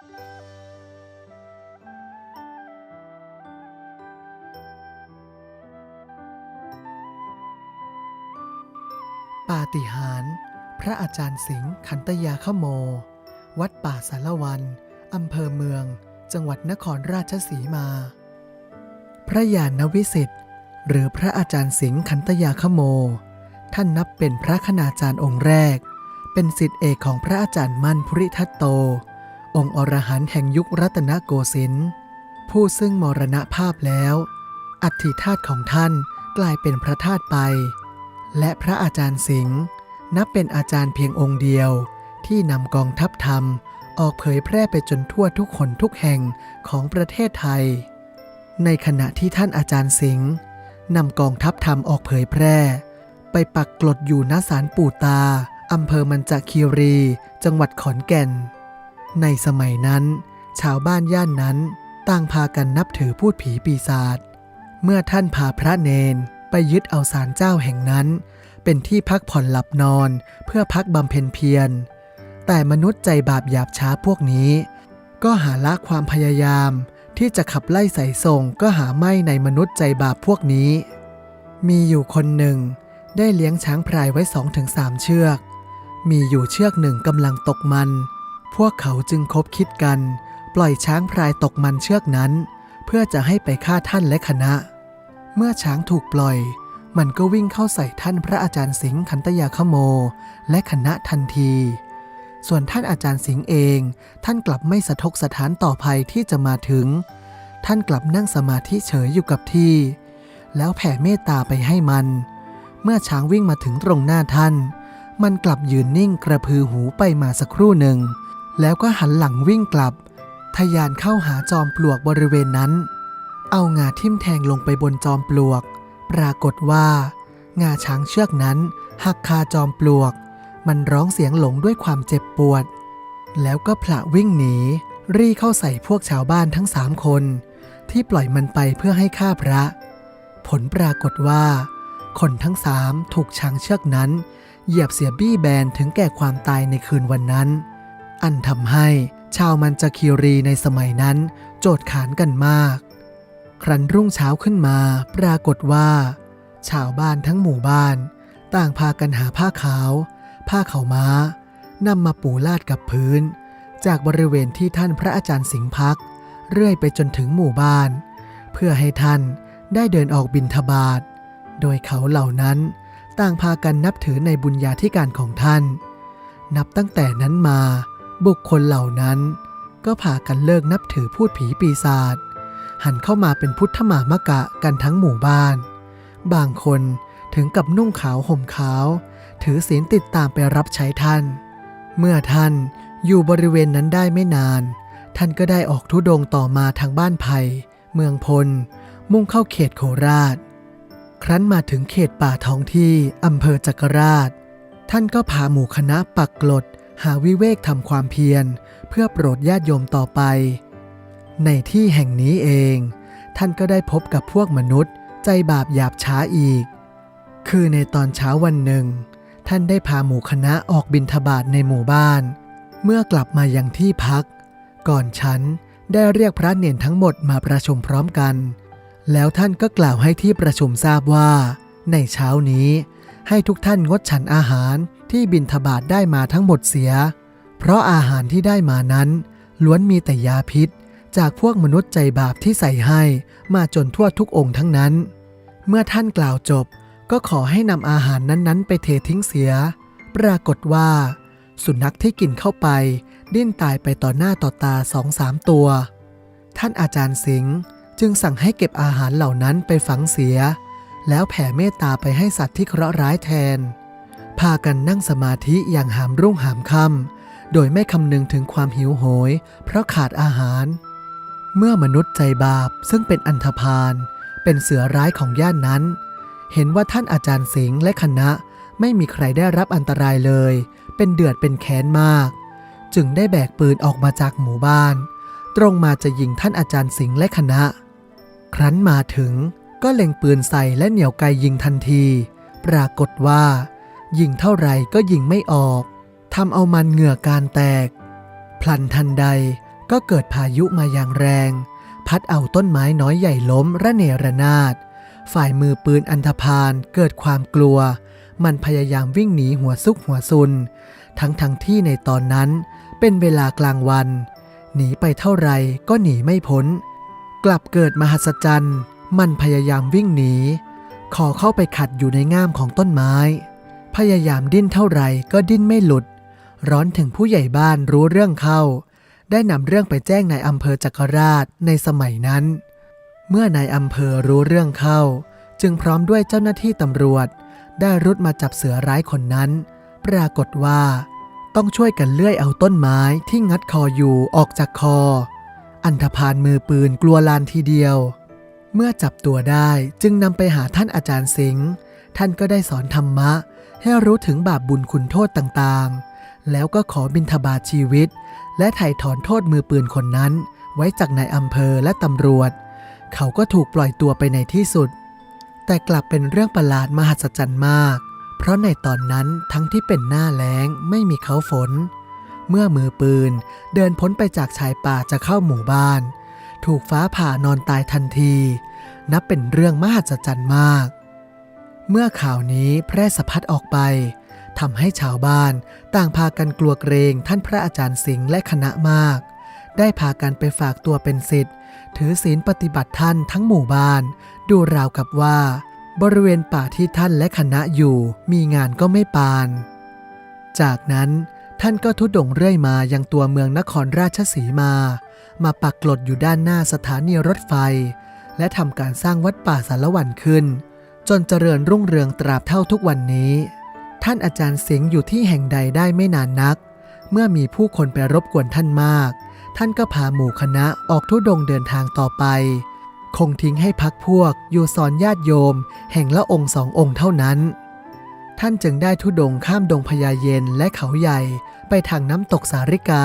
ปาฏิหาริย์พระอาจารย์สิงห์ขันตยาขโม วัดป่าสารวัน อำเภอเมือง จังหวัดนครราชสีมา พระยาณวิสิทธิ์หรือพระอาจารย์สิงห์ขันตยาขโม ท่านนับเป็นพระคณาจารย์องค์แรก เป็นสิทธิเอกของพระอาจารย์มั่นภูริทัตโต องค์อรหันต์แห่งยุครัตนโกสินทร์ผู้ซึ่งมรณภาพแล้ว อัฐิธาตุของท่านกลายเป็นพระธาตุไป และพระอาจารย์สิงห์นับเป็นอาจารย์เพียงองค์เดียว ที่นำกองทัพธรรม ออกเผยแพร่ไปจนทั่วทุกคนทุกแห่งของประเทศไทย ในขณะที่ท่านอาจารย์สิงห์นำกองทัพธรรมออกเผยแพร่ ไปปักกลดอยู่ณศาลปู่ตาอำเภอมันจาคีรี จังหวัดขอนแก่น ในสมัยนั้น ชาวบ้านย่านนั้นต่างพากันนับถือพูดผีปีศาจ เมื่อท่านพาพระเนนไปยึดเอาศาลเจ้าแห่งนั้น เป็นที่พักผ่อนหลับนอนเพื่อพักบำเพ็ญเพียร แต่มนุษย์ใจบาปหยาบช้าพวกนี้ ก็หาละความพยายาม ที่จะขับไล่ใส่ส่งก็หาไม่ในมนุษย์ใจบาปพวกนี้ มีอยู่คนหนึ่งได้เลี้ยงช้างพรายไว้สองถึงสามเชือก มีอยู่เชือกหนึ่งกำลังตกมัน พวกเขาจึงคบคิดกัน ปล่อยช้างพรายตกมันเชือกนั้น เพื่อจะให้ไปฆ่าท่านและคณะ เมื่อช้างถูกปล่อย มันก็วิ่งเข้าใส่ท่านพระอาจารย์สิงห์ขันตยาขโม และคณะทันที ส่วนท่านอาจารย์สิงห์เอง ท่านกลับไม่สะทกสถานต่อภัยที่จะมาถึง ท่านกลับนั่งสมาธิเฉยอยู่กับที่ แล้วแผ่เมตตาไปให้มัน เมื่อช้างวิ่งมาถึงตรงหน้าท่าน มันกลับยืนนิ่งกระพือหูไปมาสักครู่หนึ่ง แล้วก็หันหลังวิ่งกลับทะยานเข้าหาจอมปลวกบริเวณนั้น เอางาทิ่มแทงลงไปบนจอมปลวก ปรากฏว่า งาช้างเชือกนั้นหักคาจอมปลวก มันร้องเสียงหลงด้วยความเจ็บปวด แล้วก็ผละวิ่งหนี รีเข้าใส่พวกชาวบ้านทั้งสามคน ที่ปล่อยมันไปเพื่อให้ฆ่าพระ ผลปรากฏว่า คนทั้งสามถูกช้างเชือกนั้น เหยียบเสียบี้แบนถึงแก่ความตายในคืนวันนั้น อันทำให้ชาวมันจาคีรีในสมัยนั้น โจดขานกันมาก ครั้นรุ่งเช้าขึ้นมาปรากฏว่า ชาวบ้านทั้งหมู่บ้าน ต่างพากันหาผ้าขาว ผ้าขาวม้านำมาปูลาดกับพื้น จากบริเวณที่ท่านพระอาจารย์สิงห์พัก เรื่อยไปจนถึงหมู่บ้าน เพื่อให้ท่านได้เดินออกบินทบาทโดยเขาเหล่านั้นต่างพากันนับถือในบุญญาธิการของท่าน นับตั้งแต่นั้นมา บุคคลเหล่านั้นก็พากันเลิกนับถือพูดผีปีศาจหันเข้ามาเป็นพุทธมามกะกันทั้งหมู่บ้าน บางคนถึงกับนุ่งขาวห่มขาว ถือศีลติดตามไปรับใช้ท่าน เมื่อท่านอยู่บริเวณนั้นได้ไม่นาน ท่านก็ได้ออกทุดงค์ต่อมาทางบ้านไผ่เมืองพล มุ่งเข้าเขตโคราช ครั้นมาถึงเขตป่าท้องที่อำเภอจักราช ท่านก็พาหมู่คณะปักกลด หาวิเวกทำความเพียร เพื่อโปรดญาติโยมต่อไป ในที่แห่งนี้เอง ท่านก็ได้พบกับพวกมนุษย์ ใจบาปหยาบช้าอีก คือในตอนเช้าวันหนึ่ง ท่านได้พาหมู่คณะออกบินทบาทในหมู่บ้าน เมื่อกลับมายังที่พัก ก่อนฉันได้เรียกพระเนนทั้งหมดมาประชุมพร้อมกัน แล้วท่านก็กล่าวให้ที่ประชุมทราบว่า ในเช้านี้ให้ทุกท่านงดฉันอาหาร ที่บินทบาทได้มาทั้งหมดเสีย เพราะอาหารที่ได้มานั้น ล้วนมีแต่ยาพิษ จากพวกมนุษย์ใจบาปที่ใส่ให้มาจนทั่วทุกองค์ทั้งนั้น เมื่อท่านกล่าวจบ ก็ขอให้นำอาหารนั้นๆ ไปเททิ้งเสีย ปรากฏว่า สุนัขที่กินเข้าไป ดิ้นตายไปต่อหน้าต่อตาสองสามตัว ท่านอาจารย์สิงห์จึงสั่งให้เก็บอาหารเหล่านั้นไปฝังเสีย แล้วแผ่เมตตาไปให้สัตว์ที่เคราะห์ร้ายแทน พากันนั่งสมาธิอย่างหามรุ่งหามค่ำโดยไม่คำนึงถึงความหิวโหย เพราะขาดอาหาร เมื่อมนุษย์ใจบาปซึ่งเป็นอันธพาลเป็นเสือร้ายของย่านนั้น เห็นว่าท่านอาจารย์สิงห์และคณะไม่มีใครได้รับอันตรายเลย เป็นเดือดเป็นแค้นมาก จึงได้แบกปืนออกมาจากหมู่บ้าน ตรงมาจะยิงท่านอาจารย์สิงห์และคณะ ครั้นมาถึงก็เล็งปืนใส่และเหนี่ยวไกยิงทันที ปรากฏว่า ยิงเท่าไหร่ก็ยิงไม่ออกทำเอามันเหงื่อการแตก พลันทันใดก็เกิดพายุมาอย่างแรง พัดเอาต้นไม้น้อยใหญ่ล้มระเนระนาด ฝ่ายมือปืนอันธพาลเกิดความกลัว มันพยายามวิ่งหนีหัวซุกหัวซุน ทั้งทั้งที่ในตอนนั้นเป็นเวลากลางวัน หนีไปเท่าไรก็หนีไม่พ้น กลับเกิดมหัศจรรย์ มันพยายามวิ่งหนี ขอเข้าไปขัดอยู่ในง่ามของต้นไม้ พยายามดิ้นเท่าไหร่ก็ดิ้นไม่หลุด ร้อนถึงผู้ใหญ่บ้านรู้เรื่องเข้า ได้นำเรื่องไปแจ้งนายอำเภอจักรราชในสมัยนั้น เมื่อนายอำเภอรู้เรื่องเข้า จึงพร้อมด้วยเจ้าหน้าที่ตำรวจ ได้รุดมาจับเสือร้ายคนนั้น ปรากฏว่า ต้องช่วยกันเลื่อยเอาต้นไม้ที่งัดคออยู่ออกจากคอ อันธพาลมือปืนกลัวลานทีเดียว เมื่อจับตัวได้จึงนำไปหาท่านอาจารย์สิงห์ท่านก็ได้สอนธรรมะ ให้รู้ถึงบาปบุญคุณโทษต่างๆ แล้วก็ขอบิณฑบาตชีวิต และไถ่ถอนโทษมือปืนคนนั้น ไว้จากนายอำเภอและตำรวจ เขาก็ถูกปล่อยตัวไปในที่สุด แต่กลับเป็นเรื่องประหลาดมหัศจรรย์มาก เพราะในตอนนั้นทั้งที่เป็นหน้าแล้งไม่มีเขาฝน เมื่อมือปืนเดินพ้นไปจากชายป่าจะเข้าหมู่บ้าน ถูกฟ้าผ่านอนตายทันที นับเป็นเรื่องมหัศจรรย์มาก เมื่อข่าวนี้แพร่สะพัดออกไปทำให้ชาวบ้านต่างพากันกลัวเกรงท่านพระอาจารย์สิงห์และคณะมาก ได้พากันไปฝากตัวเป็นศิษย์ถือศีลปฏิบัติท่านทั้งหมู่บ้าน ดูราวกับว่า บริเวณป่าที่ท่านและคณะอยู่มีงานก็ไม่ปาน จากนั้นท่านก็ทุดงเรื่อยมายังตัวเมืองนครราชสีมา มาปักกลดอยู่ด้านหน้าสถานีรถไฟ และทำการสร้างวัดป่าสารวันขึ้น จนเจริญรุ่งเรืองตราบเท่าทุกวันนี้ ท่านอาจารย์สิงห์อยู่ที่แห่งใดได้ไม่นานนัก เมื่อมีผู้คนไปรบกวนท่านมาก ท่านก็พาหมู่คณะออกทุดงเดินทางต่อไป คงทิ้งให้พักพวกอยู่สอนญาติโยม แห่งละองค์สององค์เท่านั้น ท่านจึงได้ทุดงข้ามดงพญาเย็นและเขาใหญ่ไปทางน้ำตกสาริกา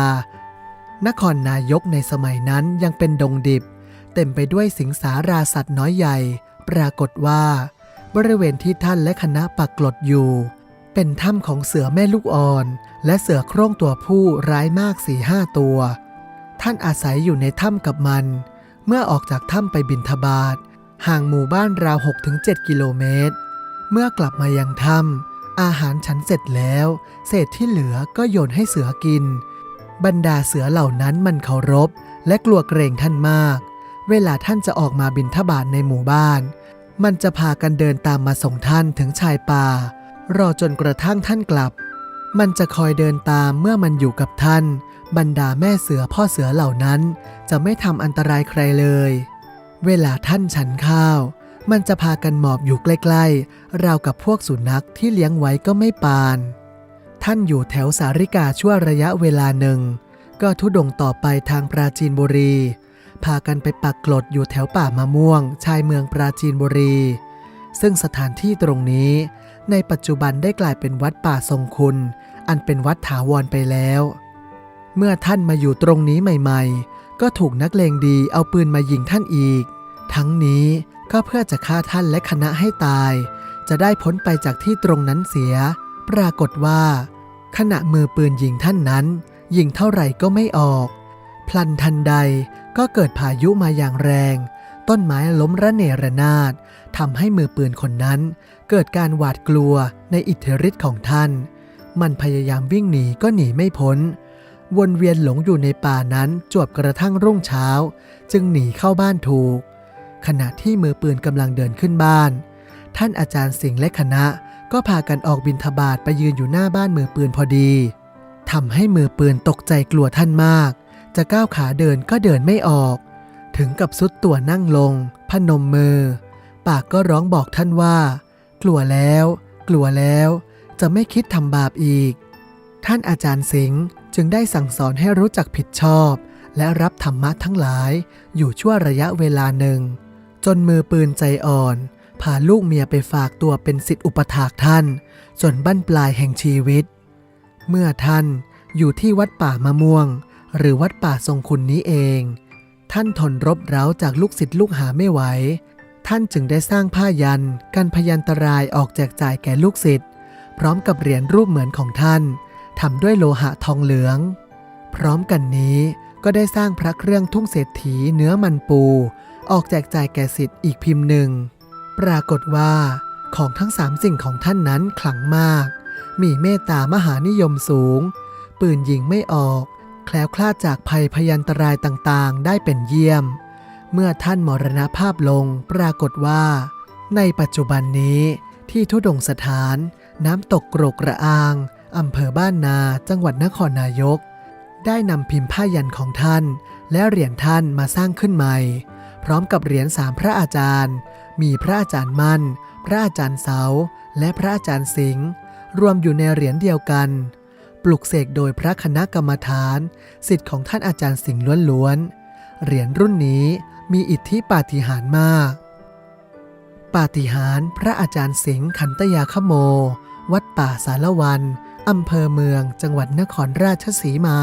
นครนายกในสมัยนั้นยังเป็นดงดิบ เต็มไปด้วยสิงสาราสัตว์น้อยใหญ่ ปรากฏว่า บริเวณที่ท่านและคณะปักกลดอยู่ เป็นถ้ำของเสือแม่ลูกอ่อน และเสือโคร่งตัวผู้ร้ายมากสี่ห้าตัว ท่านอาศัยอยู่ในถ้ำกับมัน เมื่อออกจากถ้ำไปบินทบาทห่างหมู่บ้านราว 6-7 กิโลเมตร เมื่อกลับมายังถ้ำอาหารฉันเสร็จแล้ว เศษที่เหลือก็โยนให้เสือกิน บรรดาเสือเหล่านั้นมันเคารพ และกลัวเกรงท่านมาก เวลาท่านจะออกมาบินทบาทในหมู่บ้าน มันจะพากันเดินตามมาส่งท่านถึงชายป่า รอจนกระทั่งท่านกลับ มันจะคอยเดินตามเมื่อมันอยู่กับท่าน บรรดาแม่เสือพ่อเสือเหล่านั้น จะไม่ทำอันตรายใครเลย เวลาท่านฉันข้าว มันจะพากันหมอบอยู่ใกล้ๆ ราวกับพวกสุนัขที่เลี้ยงไว้ก็ไม่ปาน ท่านอยู่แถวสาริกาชั่วระยะเวลาหนึ่ง ก็ทุดงต่อไปทางปราจีนบุรี พากันไปปักกลดอยู่แถวป่ามะม่วง ชายเมืองปราจีนบุรี ซึ่งสถานที่ตรงนี้ ในปัจจุบันได้กลายเป็นวัดป่าทรงคุณ อันเป็นวัดถาวรไปแล้ว เมื่อท่านมาอยู่ตรงนี้ใหม่ๆ ก็ถูกนักเลงดีเอาปืนมายิงท่านอีก ทั้งนี้ก็เพื่อจะฆ่าท่านและคณะให้ตาย จะได้พ้นไปจากที่ตรงนั้นเสีย ปรากฏว่า ขณะมือปืนยิงท่านนั้น ยิงเท่าไหร่ก็ไม่ออก ลันทันใดก็เกิดพายุมาอย่างแรง ต้นไม้ล้มระเนระนาดทำให้มือปืนคนนั้น เกิดการหวาดกลัวในอิทธิฤทธิ์ของท่าน มันพยายามวิ่งหนีก็หนีไม่พ้น วนเวียนหลงอยู่ในป่านั้นจวบกระทั่งรุ่งเช้า จึงหนีเข้าบ้านถูก ขณะที่มือปืนกำลังเดินขึ้นบ้าน ท่านอาจารย์สิงห์และคณะก็พากันออกบินทบาทไปยืนอยู่หน้าบ้านมือปืนพอดีทำให้มือปืนตกใจกลัวท่านมาก จะก้าวขาเดินก็เดินไม่ออก ถึงกับสุดตัวนั่งลง พนมมือ ปากก็ร้องบอกท่านว่า กลัวแล้ว กลัวแล้ว จะไม่คิดทำบาปอีก ท่านอาจารย์สิงห์จึงได้สั่งสอนให้รู้จักผิดชอบ และรับธรรมะทั้งหลายอยู่ชั่วระยะเวลาหนึ่ง จนมือปืนใจอ่อน พาลูกเมียไปฝากตัวเป็นสิทธิอุปถากท่านจนบั้นปลายแห่งชีวิต เมื่อท่านอยู่ที่วัดป่ามะม่วง หรือวัดป่าทรงคุณนี้เอง ท่านทนรบเร้าจากลูกศิษย์ลูกหาไม่ไหว ท่านจึงได้สร้างผ้ายันกันพยันตรายออกแจกจ่ายแก่ลูกศิษย์พร้อมกับเหรียญรูปเหมือนของท่านทำด้วยโลหะทองเหลือง พร้อมกันนี้ก็ได้สร้างพระเครื่องทุ่งเศรษฐีเนื้อมันปู ออกแจกจ่ายแก่สิทธิ์อีกพิมพ์หนึ่ง ปรากฏว่าของทั้งสามสิ่งของท่านนั้นขลังมาก มีเมตตามหานิยมสูง ปืนยิงไม่ออก แคล้วคลาดจากภัยพยันตรายต่างๆ ได้เป็นเยี่ยม เมื่อท่านมรณภาพลงปรากฏว่า ในปัจจุบันนี้ที่ทุดงสถาน น้ำตกโกรกระอางอำเภอบ้านนาจังหวัดนครนายก ได้นำพิมพ์ผ้ายันของท่าน และเหรียญท่านมาสร้างขึ้นใหม่ พร้อมกับเหรียญสามพระอาจารย์ มีพระอาจารย์มั่น พระอาจารย์เสา และพระอาจารย์สิงห์รวมอยู่ในเหรียญเดียวกัน ปลุกเสกโดยพระคณะกรรมฐานสิทธิ์ของท่านอาจารย์สิงห์ล้วนๆ เหรียญรุ่นนี้มีอิทธิปาฏิหาริย์มาก ปาฏิหาริย์พระอาจารย์สิงห์ขันตยาขโม วัดป่าสารวัน อำเภอเมืองจังหวัดนครราชสีมา